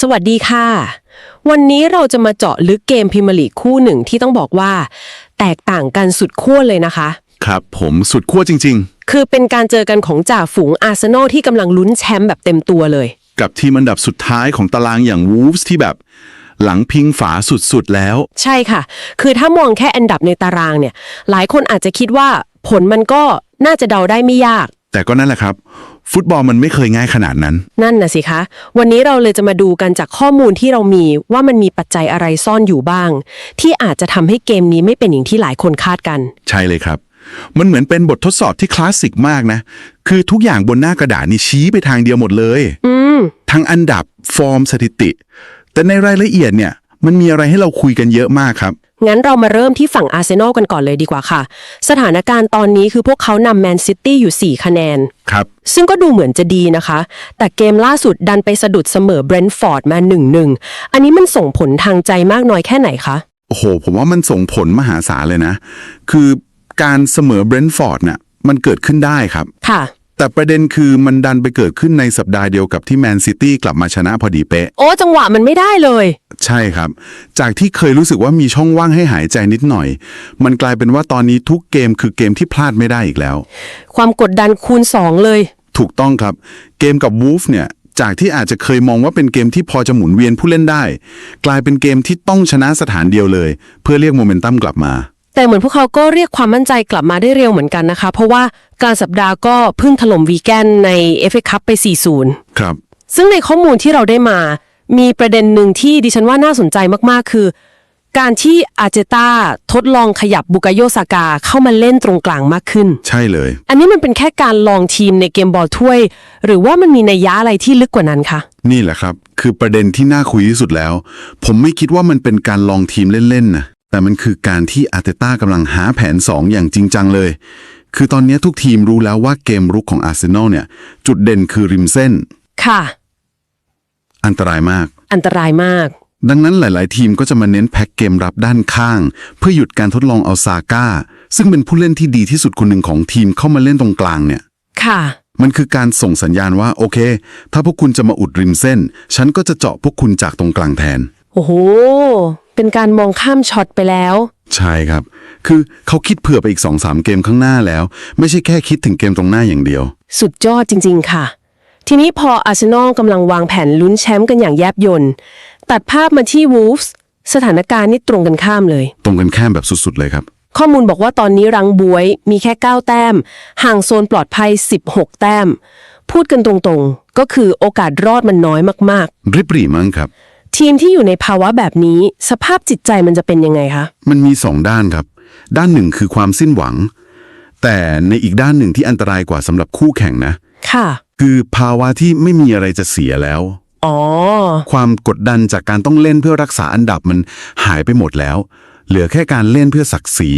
สวัสดีค่ะ วันนี้เราจะมาเจาะลึกเกมพรีเมียร์ลีกคู่หนึ่งที่ต้องบอกว่า แตกต่างกันสุดขั้วเลยนะคะ ครับ ผมสุดขั้วจริง คือเป็นการเจอกันของจ่าฝูงอาร์เซนอลที่กำลังลุ้นแชมป์แบบเต็มตัวเลย ๆ กับทีมอันดับสุดท้ายของตารางอย่างวูฟส์ที่แบบ หลังพิงฝาสุดๆแล้ว ใช่ค่ะ คือถ้ามองแค่อันดับในตารางเนี่ย หลายคนอาจจะคิดว่าผลมันก็น่าจะเดาได้ไม่ยาก แต่ก็นั่นแหละครับ ฟุตบอลมันไม่เคยง่ายขนาดนั้น นั่นน่ะสิคะ วันนี้เราเลยจะมาดูกันจากข้อมูลที่เรามีว่ามันมีปัจจัยอะไรซ่อนอยู่บ้าง ที่อาจจะทำให้เกมนี้ไม่เป็นอย่างที่หลายคนคาดกัน ใช่เลยครับ มันเหมือนเป็นบททดสอบที่คลาสสิกมากนะ คือทุกอย่างบนหน้ากระดาษนี่ชี้ไปทางเดียวหมดเลย อืม ทั้งอันดับฟอร์มสถิติ แต่ในรายละเอียดเนี่ย มันมีอะไรให้เราคุยกันเยอะมากครับ งั้นเรามาเริ่มที่ฝั่งอาร์เซนอลกันก่อนเลยดีกว่าค่ะ สถานการณ์ตอนนี้คือพวกเขานำแมนซิตี้อยู่ 4 คะแนน ครับ ซึ่งก็ดูเหมือนจะดีนะคะ แต่เกมล่าสุดดันไปสะดุดเสมอเบรนท์ฟอร์ดมา 1-1 อันนี้มันส่งผลทางใจมากน้อยแค่ไหนคะ โอ้โห ผมว่ามันส่งผลมหาศาลเลยนะ คือการเสมอเบรนท์ฟอร์ดเนี่ยมันเกิดขึ้นได้ครับ ค่ะ แต่ประเด็นคือมันดันไปเกิดขึ้นในสัปดาห์เดียวกับที่แมนซิตี้กลับมาชนะพอดีเป๊ะ โอ้จังหวะมันไม่ได้เลย ใช่ครับ จากที่เคยรู้สึกว่ามีช่องว่างให้หายใจนิดหน่อย มันกลายเป็นว่าตอนนี้ทุกเกมคือเกมที่พลาดไม่ได้อีกแล้ว ความกดดันคูณ 2 เลย ถูกต้องครับ เกมกับวูฟเนี่ย จากที่อาจจะเคยมองว่าเป็นเกมที่พอจะหมุนเวียนผู้เล่นได้ กลายเป็นเกมที่ต้องชนะสถานเดียวเลย เพื่อเรียกโมเมนตัมกลับมา แต่เหมือนพวกเขาก็เรียกความมั่นใจกลับมาได้เร็วเหมือนกันนะคะ เพราะว่ากลารสัปดาห์ก็เพิ่งถล่มวีแกนใน FA คัพไป 4-0 ครับ ซึ่งในข้อมูลที่เราได้มา มีประเด็นหนึ่งที่ดิฉันว่าน่าสนใจมากๆ คือ การที่อาร์เจต้าทดลองขยับบุกาโยซากาเข้ามาเล่นตรงกลางมากขึ้น ใช่เลย อันนี้มันเป็นแค่การลองทีมในเกมบอลถ้วย หรือว่ามันมีนัยยะอะไรที่ลึกกว่านั้นคะนี่แหละครับ คือประเด็นที่น่าคุยที่สุดแล้ว ผมไม่คิดว่ามันเป็นการลองทีมเล่นๆนะ แต่มันคือการที่อาร์เตต้ากำลังหาแผน 2 อย่างจริงจังเลย คือตอนนี้ทุกทีมรู้แล้วว่าเกมรุกของอาร์เซนอลเนี่ย จุดเด่นคือริมเส้น ค่ะ อันตรายมาก อันตรายมาก ดังนั้นหลาย ๆ ทีมก็จะมาเน้นแพ็กเกมรับด้านข้าง เพื่อหยุดการทดลองเอาซาก้า ซึ่งเป็นผู้เล่นที่ดีที่สุดคนหนึ่งของทีมเข้ามาเล่นตรงกลางเนี่ย ค่ะ มันคือการส่งสัญญาณว่าโอเค ถ้าพวกคุณจะมาอุดริมเส้น ฉันก็จะเจาะพวกคุณจากตรงกลางแทนโอ้โห เป็นการมองข้ามช็อตไปแล้ว ใช่ครับ คือเขาคิดเผื่อไปอีก2อสเกมข้างหน้าแล้ว ไม่ใช่แค่คิดถึงเกมตรงหน้าอย่างเดียว สุดยอดจริง ๆ ค่ะ ทีนี้พออาร์เซนอลกำลังวางแผนลุ้นแชมป์กันอย่างแยบยนต์ตัดภาพมาที่วูฟส์สถานการณ์นี่ตรงกันข้ามเลย ตรงกันข้ามแบบสุดๆเลยครับ ข้อมูลบอกว่าตอนนี้รังบวย มีแค่ 9 แต้ม ห่างโซนปลอดภัย 16 แต้ม พูดกันตรงๆ ก็คือโอกาสรอดมันน้อยมากริบหรี่มั้งครับๆ ทีมที่อยู่ในภาวะแบบนี้ สภาพจิตใจมันจะเป็นยังไงคะ มันมีสองด้านครับ ด้านหนึ่งคือความสิ้นหวัง แต่ในอีกด้านหนึ่งที่อันตรายกว่าสำหรับคู่แข่งนะ ค่ะ คือภาวะที่ไม่มีอะไรจะเสียแล้ว อ๋อ ความกดดันจากการต้องเล่นเพื่อรักษาอันดับมันหายไปหมดแล้ว เหลือแค่การเล่นเพื่อศักดิ์ศรี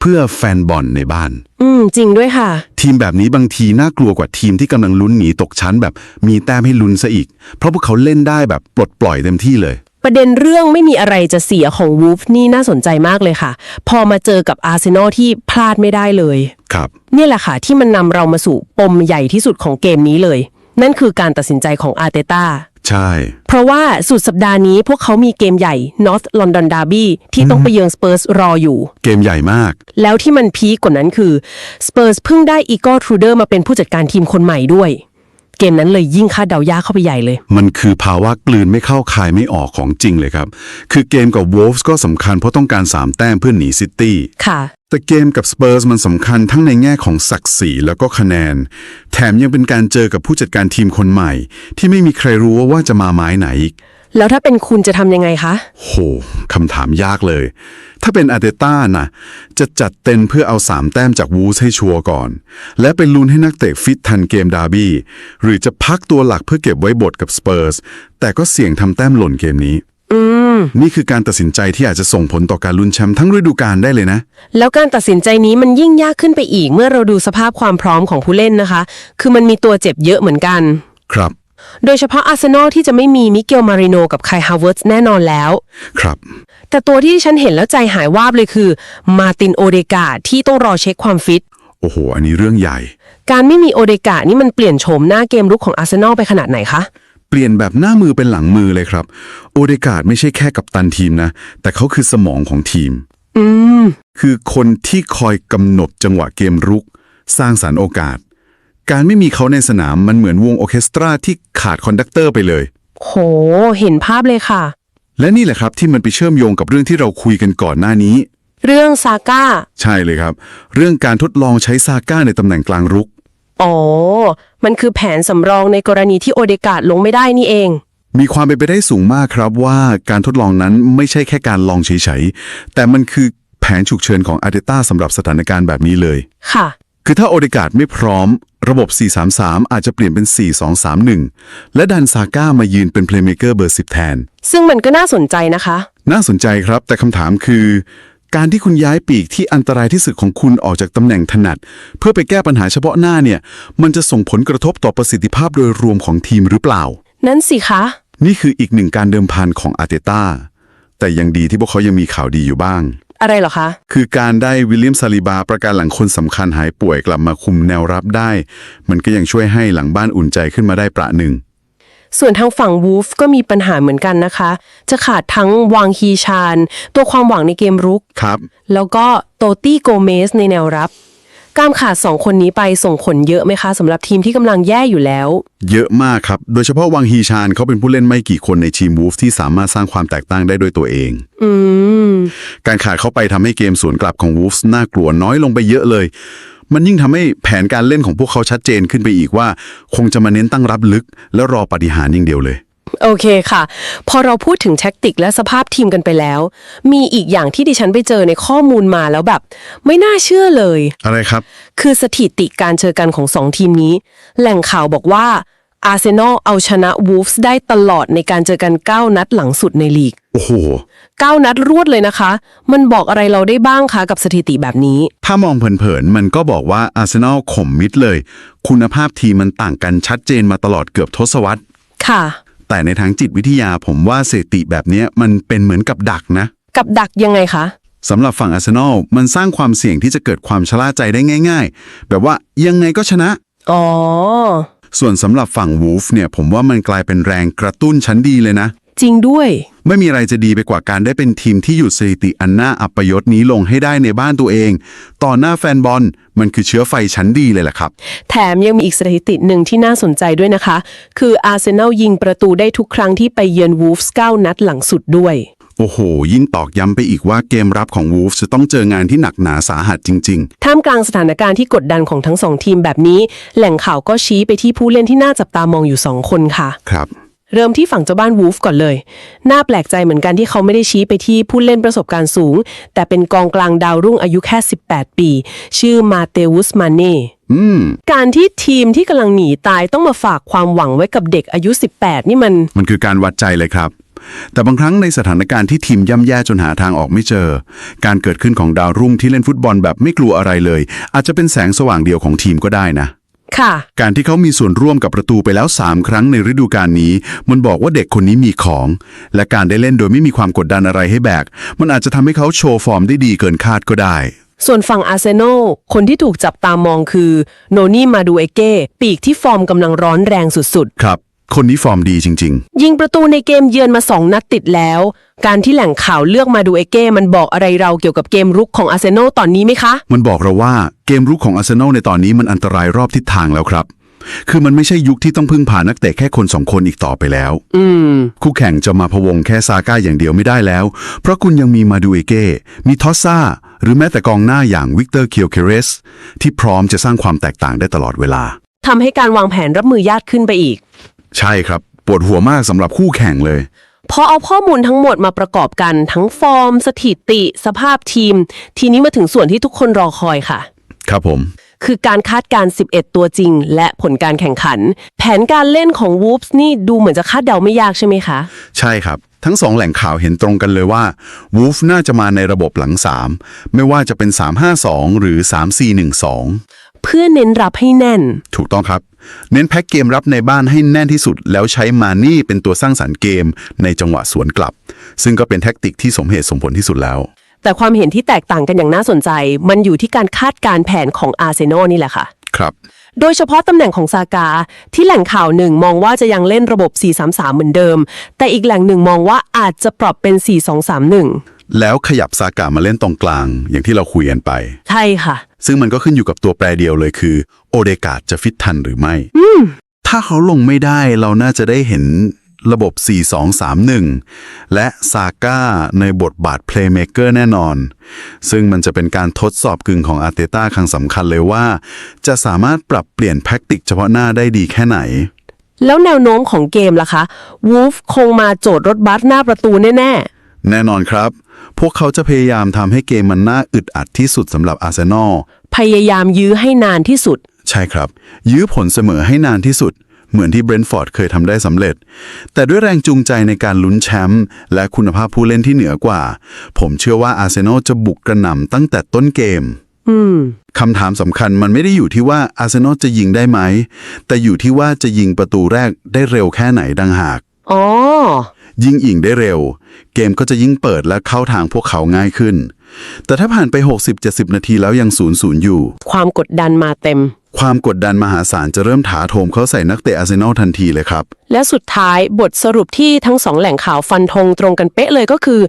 เพื่อแฟนบอลในบ้าน อืม จริงด้วยค่ะ ทีมแบบนี้บางทีน่ากลัวกว่าทีมที่กำลังลุ้นหนีตกชั้นแบบมีแต้มให้ลุ้นซะอีก เพราะพวกเขาเล่นได้แบบปลดปล่อยเต็มที่เลย ประเด็นเรื่องไม่มีอะไรจะเสียของวูฟนี่น่าสนใจมากเลยค่ะ พอมาเจอกับอาร์เซนอลที่พลาดไม่ได้เลย ครับ เนี่ยแหละค่ะ ที่มันนำเรามาสู่ปมใหญ่ที่สุดของเกมนี้เลย นั่นคือการตัดสินใจของอาร์เตต้า ใช่ เพราะว่าสุดสัปดาห์นี้พวกเขามีเกมใหญ่ North London Derby ที่ต้องไปเยือนสเปอร์สรออยู่ เกมใหญ่มาก แล้วที่มันพีกกว่านั้นคือสเปอร์สเพิ่งได้อีกอทรูเดอร์มาเป็นผู้จัดการทีมคนใหม่ด้วย เกมนั้นเลยยิ่งคาดเดายากเข้าไปใหญ่เลย มันคือภาวะกลืนไม่เข้าคายไม่ออกของจริงเลยครับ คือเกมกับ Wolves ก็สำคัญเพราะต้องการ 3 แต้มเพื่อหนีซิตี้ ค่ะ แต่เกมกับสเปอร์สมันสำคัญทั้งในแง่ของศักดิ์ศรีแล้วก็คะแนน แถมยังเป็นการเจอกับผู้จัดการทีมคนใหม่ ที่ไม่มีใครรู้ว่าจะมาไม้ไหนอีก แล้วถ้าเป็นคุณจะทำยังไงคะ โหคำถามยากเลย ถ้าเป็นอาร์เตต้านะจะจัดเต็มเพื่อเอา3แต้มจากวูสให้ชัวร์ก่อน และไปลุ้นให้นักเตะฟิตทันเกมดาร์บี้ หรือจะพักตัวหลักเพื่อเก็บไว้บทกับสเปอร์ส แต่ก็เสี่ยงทำแต้มหล่นเกมนี้ อืม นี่คือการตัดสินใจที่อาจจะส่งผลต่อการลุ้นแชมป์ทั้งฤดูกาลได้เลยนะ แล้วการตัดสินใจนี้มันยิ่งยากขึ้นไปอีกเมื่อเราดูสภาพความพร้อมของผู้เล่นนะคะ คือมันมีตัวเจ็บเยอะเหมือนกัน ครับ โดยเฉพาะอาร์เซนอลที่จะไม่มีมิเกลมาริโนกับไคฮาวเวิร์ตแน่นอนแล้ว ครับ แต่ตัวที่ฉันเห็นแล้วใจหายวาบเลยคือ มาตินโอเดกาที่ต้องรอเช็คความฟิต โอ้โห อันนี้เรื่องใหญ่ การไม่มีโอเดกานี่มันเปลี่ยนโฉมหน้าเกมรุกของอาร์เซนอลไปขนาดไหนคะ เปลี่ยนแบบหน้ามือเป็นหลังมือเลยครับ โอเดการ์ดไม่ใช่แค่กัปตันทีมนะ แต่เขาคือสมองของทีม อืม คือคนที่คอยกำหนดจังหวะเกมรุก สร้างสารรค์โอกาส การไม่มีเขาในสนามมันเหมือนวงออร์เคสตราที่ขาดคอนดักเตอร์ไปเลย โห เห็นภาพเลยค่ะ และนี่แหละครับที่มันไปเชื่อมโยงกับเรื่องที่เราคุยกันก่อนหน้านี้ เรื่องซาก้า ใช่เลยครับ เรื่องการทดลองใช้ซาก้าในตำแหน่งกลางรุก อ๋อ มันคือแผนสำรองในกรณีที่โอเดการ์ดลงไม่ได้นี่เอง มีความเป็นไปได้สูงมากครับว่าการทดลองนั้นไม่ใช่แค่การลองเฉยๆแต่มันคือแผนฉุกเฉินของอาร์เตต้าสำหรับสถานการณ์แบบนี้เลย ค่ะ คือถ้าโอเดการ์ดไม่พร้อม ระบบ 4-3-3 อาจจะเปลี่ยนเป็น 4-2-3-1 และดันซาก้ามายืนเป็นเพลย์เม k เกอร์เบอร์ 10 แทน ซึ่งมันก็น่าสนใจนะคะ น่าสนใจครับ แต่คำถามคือ การที่คุณย้ายปีกที่อันตรายที่สุดของคุณออกจากตำแหน่งถนัด เพื่อไปแก้ปัญหาเฉพาะหน้าเนี่ย มันจะส่งผลกระทบต่อประสิทธิภาพโดยรวมของทีมหรือเปล่า นั่นสิคะ นี่คืออีกหนึ่งการเดิมพันของอาร์เตต้าแต่ยังดีที่พวกเขายังมีข่าวดีอยู่บ้าง อะไรเหรอคะ คือการได้วิลเลียมซาลิบาประการหลังคนสำคัญหายป่วยกลับมาคุมแนวรับได้ มันก็ยังช่วยให้หลังบ้านอุ่นใจขึ้นมาได้ประหนึ่ง ส่วนทางฝั่งวูฟก็มีปัญหาเหมือนกันนะคะ จะขาดทั้งวางฮีชาน ตัวความหวังในเกมรุก ครับ แล้วก็โตตี้โกเมสในแนวรับ การขาดสองคนนี้ไปส่งผลเยอะไหมคะสำหรับทีมที่กำลังแย่อยู่แล้ว เยอะมากครับ โดยเฉพาะวังฮีชานเขาเป็นผู้เล่นไม่กี่คนในทีมวูฟที่สามารถสร้างความแตกต่างได้ด้วยตัวเอง อืม การขาดเข้าไปทำให้เกมสวนกลับของวูฟน่ากลัวน้อยลงไปเยอะเลย มันยิ่งทำให้แผนการเล่นของพวกเขาชัดเจนขึ้นไปอีกว่า คงจะมาเน้นตั้งรับลึก และรอปฏิหารย์อย่างเดียวเลย โอเคค่ะ พอเราพูดถึงแท็กติกและสภาพทีมกันไปแล้ว มีอีกอย่างที่ดิฉันไปเจอในข้อมูลมาแล้วแบบ ไม่น่าเชื่อเลย อะไรครับ คือสถิติการเจอกันของสองทีมนี้ แหล่งข่าวบอกว่าอาร์เซนอลเอาชนะวูฟส์ได้ตลอดในการเจอกัน 9 นัดหลังสุดในลีก โอ้โห 9 นัดรวดเลยนะคะ มันบอกอะไรเราได้บ้างคะกับสถิติแบบนี้ ถ้ามองเผินๆ มันก็บอกว่าอาร์เซนอลข่มมิดเลย คุณภาพทีมมันต่างกันชัดเจนมาตลอดเกือบทศวรรษ ค่ะ แต่ในทางจิตวิทยาผมว่าสถิติแบบเนี้ยมันเป็นเหมือนกับดักนะ กับดักยังไงคะ สำหรับฝั่งอาร์เซนอลมันสร้างความเสี่ยงที่จะเกิดความชะล่าใจได้ง่าย ๆ แบบว่ายังไงก็ชนะ อ๋อ ส่วนสำหรับฝั่งวูฟเนี่ยผมว่ามันกลายเป็นแรงกระตุ้นชั้นดีเลยนะ จริงด้วย ไม่มีอะไรจะดีไปกว่าการได้เป็นทีมที่หยุดสถิติอันน่าอัปยศนี้ลงให้ได้ในบ้านตัวเอง ต่อหน้าแฟนบอลมันคือเชื้อไฟชั้นดีเลยแหละครับ แถมยังมีอีกสถิติหนึ่งที่น่าสนใจด้วยนะคะ คืออาร์เซนอลยิงประตูได้ทุกครั้งที่ไปเยือนวูฟส์9นัดหลังสุดด้วย โอ้โห ยิ่งตอกย้ำไปอีกว่าเกมรับของวูฟจะต้องเจองานที่หนักหนาสาหัสจริง ท่ามกลางสถานการณ์ที่กดดันของทั้งสองทีมแบบนี้ แหล่งข่าวก็ชี้ไปที่ผู้เล่นที่น่าจับตามองอยู่สองคนค่ะ ๆ ครับ เริ่มที่ฝั่งเจ้าบ้านวูฟก่อนเลย น่าแปลกใจเหมือนกันที่เขาไม่ได้ชี้ไปที่ผู้เล่นประสบการณ์สูง แต่เป็นกองกลางดาวรุ่งอายุแค่ 18 ปี ชื่อมาเตวุสมาเน่อืมการที่ทีมที่กำลังหนีตายต้องมาฝากความหวังไว้กับเด็กอายุ 18 นี่มัน มันคือการวัดใจเลยครับ แต่บางครั้งในสถานการณ์ที่ทีมย่ำแย่จนหาทางออกไม่เจอ การเกิดขึ้นของดาวรุ่งที่เล่นฟุตบอลแบบไม่กลัวอะไรเลย อาจจะเป็นแสงสว่างเดียวของทีมก็ได้นะ ค่ะ การที่เขามีส่วนร่วมกับประตูไปแล้ว 3 ครั้งในฤดูกาลนี้ มันบอกว่าเด็กคนนี้มีของ และการได้เล่นโดยไม่มีความกดดันอะไรให้แบก มันอาจจะทำให้เขาโชว์ฟอร์มได้ดีเกินคาดก็ได้ ส่วนฝั่งอาร์เซนอลคนที่ถูกจับตามองคือ โนนี่มาดูเอเก้ปีกที่ฟอร์มกำลังร้อนแรงสุดครับ คนนี้ฟอร์มดีจริงๆยิงประตูในเกมเยือนมา2นัดติดแล้ว การที่แหล่งข่าวเลือกมาดูเอเก้มันบอกอะไรเราเกี่ยวกับเกมรุกของอาร์เซนอลตอนนี้ไหมคะ ๆ มันบอกเราว่าเกมรุกของอาร์เซนอลในตอนนี้มันอันตรายรอบทิศทางแล้วครับ คือมันไม่ใช่ยุคที่ต้องพึ่งพานักเตะแค่คนสองคนอีกต่อไปแล้ว อืม คู่แข่งจะมาพะวงแค่ซาก้าอย่างเดียวไม่ได้แล้ว เพราะคุณยังมีมาดูเอเก้ มีทอสซาหรือแม้แต่กองหน้าอย่างวิกเตอร์เคียวเคเรส ที่พร้อมจะสร้างความแตกต่างได้ตลอดเวลา ทำให้การวางแผนรับมือยากขึ้นไปอีก ใช่ครับ ปวดหัวมากสำหรับคู่แข่งเลย พอเอาข้อมูลทั้งหมดมาประกอบกันทั้งฟอร์ม สถิติ สภาพทีม ทีนี้มาถึงส่วนที่ทุกคนรอคอยค่ะ ครับผม คือการคาดการณ์ 11 ตัวจริง และผลการแข่งขัน แผนการเล่นของ Wolves นี่ดูเหมือนจะคาดเดาไม่ยากใช่ไหมคะ ใช่ครับ ทั้งสองแหล่งข่าวเห็นตรงกันเลยว่าวูฟน่าจะมาในระบบหลัง 3 ไม่ว่าจะเป็น 352 หรือ 3412 เพื่อเน้นรับให้แน่น ถูกต้องครับ เน้นแพ็กเกมรับในบ้านให้แน่นที่สุด แล้วใช้มานี่เป็นตัวสร้างสรรค์เกมในจังหวะสวนกลับ ซึ่งก็เป็นแท็กติกที่สมเหตุสมผลที่สุดแล้ว แต่ความเห็นที่แตกต่างกันอย่างน่าสนใจ มันอยู่ที่การคาดการณ์แผนของอาร์เซนอลนี่แหละค่ะ ครับ โดยเฉพาะตำแหน่งของซากา ที่แหล่งข่าวหนึ่งมองว่าจะยังเล่นระบบ 4-3-3 เหมือนเดิม แต่อีกแหล่งหนึ่งมองว่าอาจจะปรับเป็น 4-2-3-1 แล้วขยับซากามาเล่นตรงกลาง อย่างที่เราคุยกันไป ใช่ค่ะ ซึ่งมันก็ขึ้นอยู่กับตัวแปรเดียวเลยคือ โอเดกาดจะฟิตทันหรือไม่ ถ้าเขาลงไม่ได้เราน่าจะได้เห็นระบบ 4-2-3-1 และซาก้าในบทบาทเพลย์เม k เกอร์แน่นอน ซึ่งมันจะเป็นการทดสอบกึ่งของอาร์เตต้าครั้งสำคัญเลยว่า จะสามารถปรับเปลี่ยนแพ็กติกเฉพาะหน้าได้ดีแค่ไหน แล้วแนวโน้มของเกมล่ะคะวูฟคงมาโจทย์รถบัสหน้าประตูแน่แน่นอนครับ พวกเขาจะพยายามทำให้เกมมันน่าอึดอัดที่สุดสำหรับอาร์เซนอลๆ พยายามยื้อให้นานที่สุด ใช่ครับ ยื้อผลเสมอให้นานที่สุด เหมือนที่เบรนท์ฟอร์ดเคยทำได้สำเร็จ แต่ด้วยแรงจูงใจในการลุ้นแชมป์และคุณภาพผู้เล่นที่เหนือกว่า ผมเชื่อว่าอาร์เซนอลจะบุกกระหน่ำตั้งแต่ต้นเกมอืมคำถามสำคัญมันไม่ได้อยู่ที่ว่าอาร์เซนอลจะยิงได้ไหม แต่อยู่ที่ว่าจะยิงประตูแรกได้เร็วแค่ไหนดังหาก อ๋อ ยิ่งอิงได้เร็ว เกมก็จะยิ่งเปิดและเข้าทางพวกเขาง่ายขึ้น แต่ถ้าผ่านไป 60-70 นาทีแล้วยังศูนย์ศูนย์อยู่ ความกดดันมาเต็ม ความกดดันมหาศาลจะเริ่มถาโถมเข้าใส่นักเตะอาร์เซนอลทันทีเลยครับ และสุดท้ายบทสรุปที่ทั้งสองแหล่งข่าวฟันธงตรงกันเป๊ะเลยก็คือ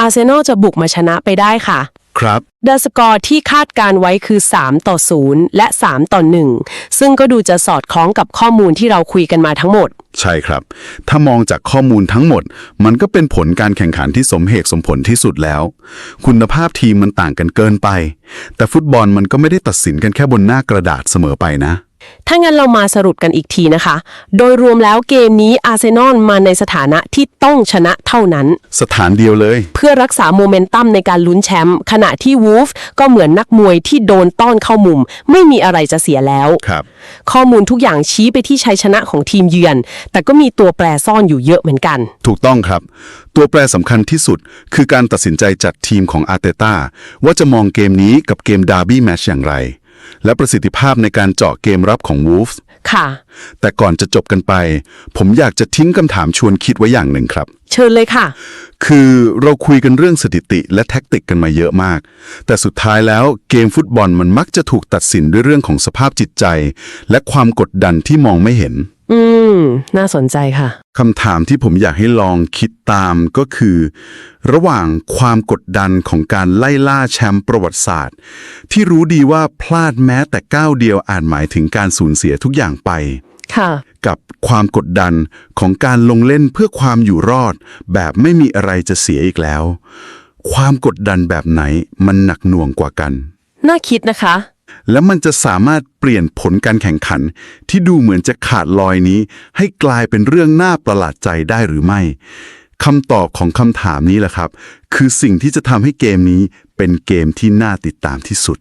อาร์เซนอลจะบุกมาชนะไปได้ค่ะ ครับ เดอะสกอร์ที่คาดการไว้คือ 3 ต่อ 0 และ 3 ต่อ 1 ซึ่งก็ดูจะสอดคล้องกับข้อมูลที่เราคุยกันมาทั้งหมด ใช่ครับ ถ้ามองจากข้อมูลทั้งหมด มันก็เป็นผลการแข่งขันที่สมเหตุสมผลที่สุดแล้ว คุณภาพทีมมันต่างกันเกินไป แต่ฟุตบอลมันก็ไม่ได้ตัดสินกันแค่บนหน้ากระดาษเสมอไปนะ ถ้างั้นเรามาสรุปกันอีกทีนะคะ โดยรวมแล้วเกมนี้อาร์เซนอลมาในสถานะที่ต้องชนะเท่านั้น สถานเดียวเลย เพื่อรักษาโมเมนตัมในการลุ้นแชมป์ขณะที่วูฟก็เหมือนนักมวยที่โดนต้อนเข้ามุม ไม่มีอะไรจะเสียแล้ว ครับ ข้อมูลทุกอย่างชี้ไปที่ชัยชนะของทีมเยือน แต่ก็มีตัวแปรซ่อนอยู่เยอะเหมือนกัน ถูกต้องครับ ตัวแปรสำคัญที่สุด คือการตัดสินใจจัดทีมของอาร์เตต้าว่าจะมองเกมนี้กับเกมดาร์บี้แมชอย่างไร และประสิทธิภาพในการเจาะเกมรับของวูฟส์ค่ะ แต่ก่อนจะจบกันไป ผมอยากจะทิ้งคำถามชวนคิดไว้อย่างหนึ่งครับ เชิญเลยค่ะ คือเราคุยกันเรื่องสถิติและแท็กติกกันมาเยอะมาก แต่สุดท้ายแล้วเกมฟุตบอลมันมักจะถูกตัดสินด้วยเรื่องของสภาพจิตใจ และความกดดันที่มองไม่เห็น อืม น่าสนใจค่ะ คำถามที่ผมอยากให้ลองคิดตามก็คือ ระหว่างความกดดันของการไล่ล่าแชมป์ประวัติศาสตร์ ที่รู้ดีว่าพลาดแม้แต่ก้าวเดียวอาจหมายถึงการสูญเสียทุกอย่างไป ค่ะ กับความกดดันของการลงเล่นเพื่อความอยู่รอด แบบไม่มีอะไรจะเสียอีกแล้ว ความกดดันแบบไหนมันหนักหน่วงกว่ากัน น่าคิดนะคะ และมันจะสามารถเปลี่ยนผลการแข่งขัน ที่ดูเหมือนจะขาดลอยนี้ ให้กลายเป็นเรื่องน่าประหลาดใจได้หรือไม่คำตอบของคำถามนี้แหละครับ คือสิ่งที่จะทำให้เกมนี้เป็นเกมที่น่าติดตามที่สุด